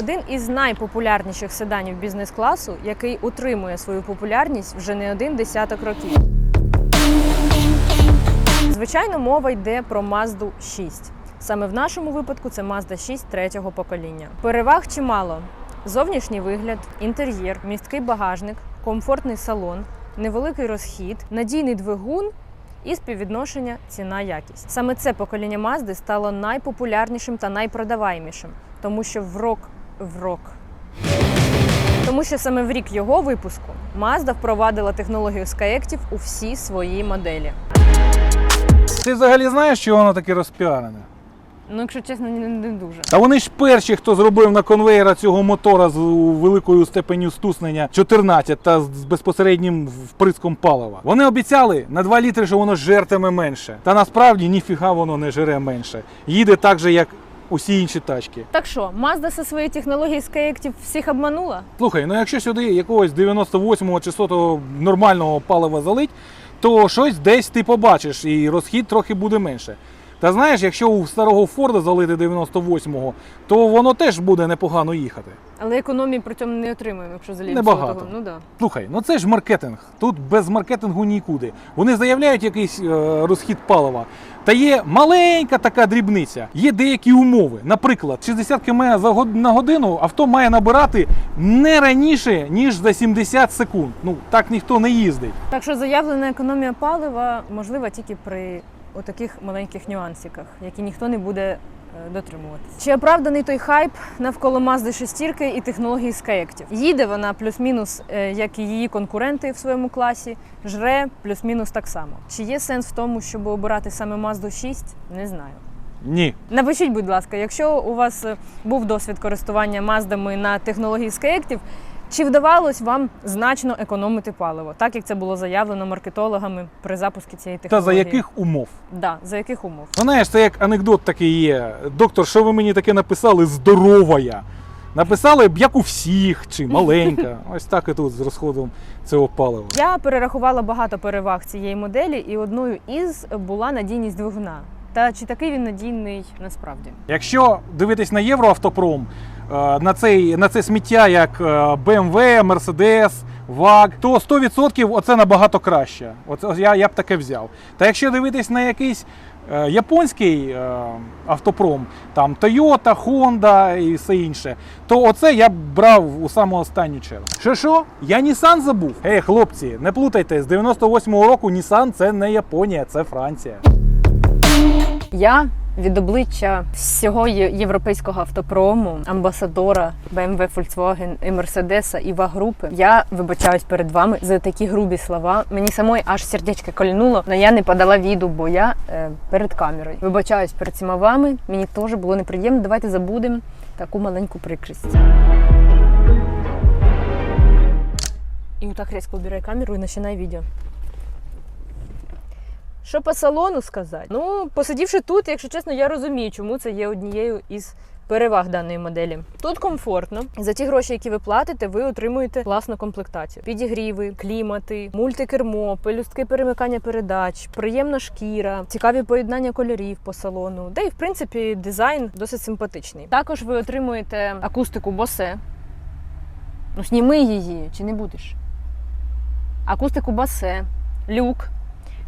Один із найпопулярніших седанів бізнес-класу, який утримує свою популярність вже не один десяток років. Звичайно, мова йде про Mazda 6. Саме в нашому випадку це Mazda 6 третього покоління. Переваг чимало: зовнішній вигляд, інтер'єр, місткий багажник, комфортний салон, невеликий розхід, надійний двигун і співвідношення ціна-якість. Саме це покоління Mazda стало найпопулярнішим та найпродаваємішим, тому що в рок в рок. Тому що саме в рік його випуску Mazda впровадила технологію Skyactiv у всі свої моделі. Ти взагалі знаєш, що воно таке розпіарене? Ну, якщо чесно, не, не дуже. Та вони ж перші, хто зробив на конвейера цього мотора з великою степеню стуснення 14 та з безпосереднім вприском палива. Вони обіцяли на 2 літри, що воно жертиме менше. Та насправді ніфіга воно не жере менше. Їде так же, як усі інші тачки. Так що, Mazda зі своєю технологією Skyactiv всіх обманула? Слухай, ну якщо сюди якогось 98-го чи 100-го нормального палива залить, то щось десь ти побачиш, і розхід трохи буде менше. Та знаєш, якщо у старого Форда залити 98-го, то воно теж буде непогано їхати. Але економії при цьому не отримуємо, якщо заліземо. Небагато. Ну да. Слухай, ну це ж маркетинг. Тут без маркетингу нікуди. Вони заявляють якийсь е, розхід палива. Та є маленька така дрібниця. Є деякі умови. Наприклад, 60 км за год- на годину авто має набирати не раніше, ніж за 70 секунд. Ну так ніхто не їздить. Так що заявлена економія палива можлива тільки при отаких маленьких нюансиках, які ніхто не буде е, дотримуватися. Чи оправданий той хайп навколо Mazda 6 і технології Skyactiv? Їде вона плюс-мінус, е, як і її конкуренти в своєму класі, жре плюс-мінус так само. Чи є сенс в тому, щоб обирати саме Mazda 6? Не знаю. Ні. Напишіть, будь ласка, якщо у вас е, був досвід користування маздами на технології Skyactiv, чи вдавалось вам значно економити паливо, так як це було заявлено маркетологами при запуску цієї Та за яких умов? Да, за яких умов? Ну, Знаєш, це як анекдот такий є. Доктор, що ви мені таке написали? Здорова я. Написали б як у всіх, чи маленька. Ось так і тут з розходом цього палива. Я перерахувала багато переваг цієї моделі, і одною із була надійність двигуна. Та чи такий він надійний насправді? Якщо дивитись на Євроавтопром, на, цей, на це сміття, як е, BMW, Mercedes, VAG, то 100% оце набагато краще. Оце я, я б таке взяв. Та якщо дивитись на якийсь е, японський е, автопром, там Toyota, Honda і все інше, то оце я б брав у саму останню чергу. Що що? Я Nissan забув. Ей, хлопці, не плутайте, з 98-го року Nissan це не Японія, це Франція. Я від обличчя всього європейського автопрому, амбасадора BMW, Volkswagen і Mercedes і ВАГ-групи. Я вибачаюсь перед вами за такі грубі слова. Мені самої аж сердечко кольнуло, але я не подала віду, бо я е, перед камерою. Вибачаюсь перед всіма вами. Мені теж було неприємно. Давайте забудемо таку маленьку прикрість. І отак різко убирай камеру і починай відео. Що по салону сказати? Ну, посидівши тут, якщо чесно, я розумію, чому це є однією із переваг даної моделі. Тут комфортно. За ті гроші, які ви платите, ви отримуєте класну комплектацію: підігріви, клімати, мультикермо, пелюстки перемикання передач, приємна шкіра, цікаві поєднання кольорів по салону. Де і в принципі дизайн досить симпатичний. Також ви отримуєте акустику Bose. Ну, зніми її, чи не будеш? Акустику Bose, люк.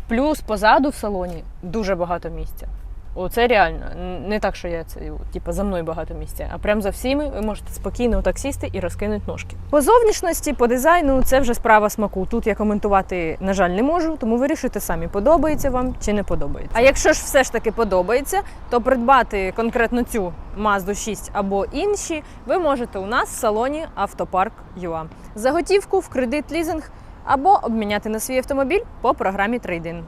Плюс позаду в салоні дуже багато місця. Оце реально. Не так, що я це типу, за мною багато місця, а прям за всіми ви можете спокійно отак сісти і розкинути ножки. По зовнішності, по дизайну, це вже справа смаку. Тут я коментувати, на жаль, не можу, тому вирішуйте самі, подобається вам чи не подобається. А якщо ж все ж таки подобається, то придбати конкретно цю Mazda 6 або інші ви можете у нас в салоні Автопарк ЮА. За готівку в кредит лізинг або обміняти на свій автомобіль по програмі трейдин.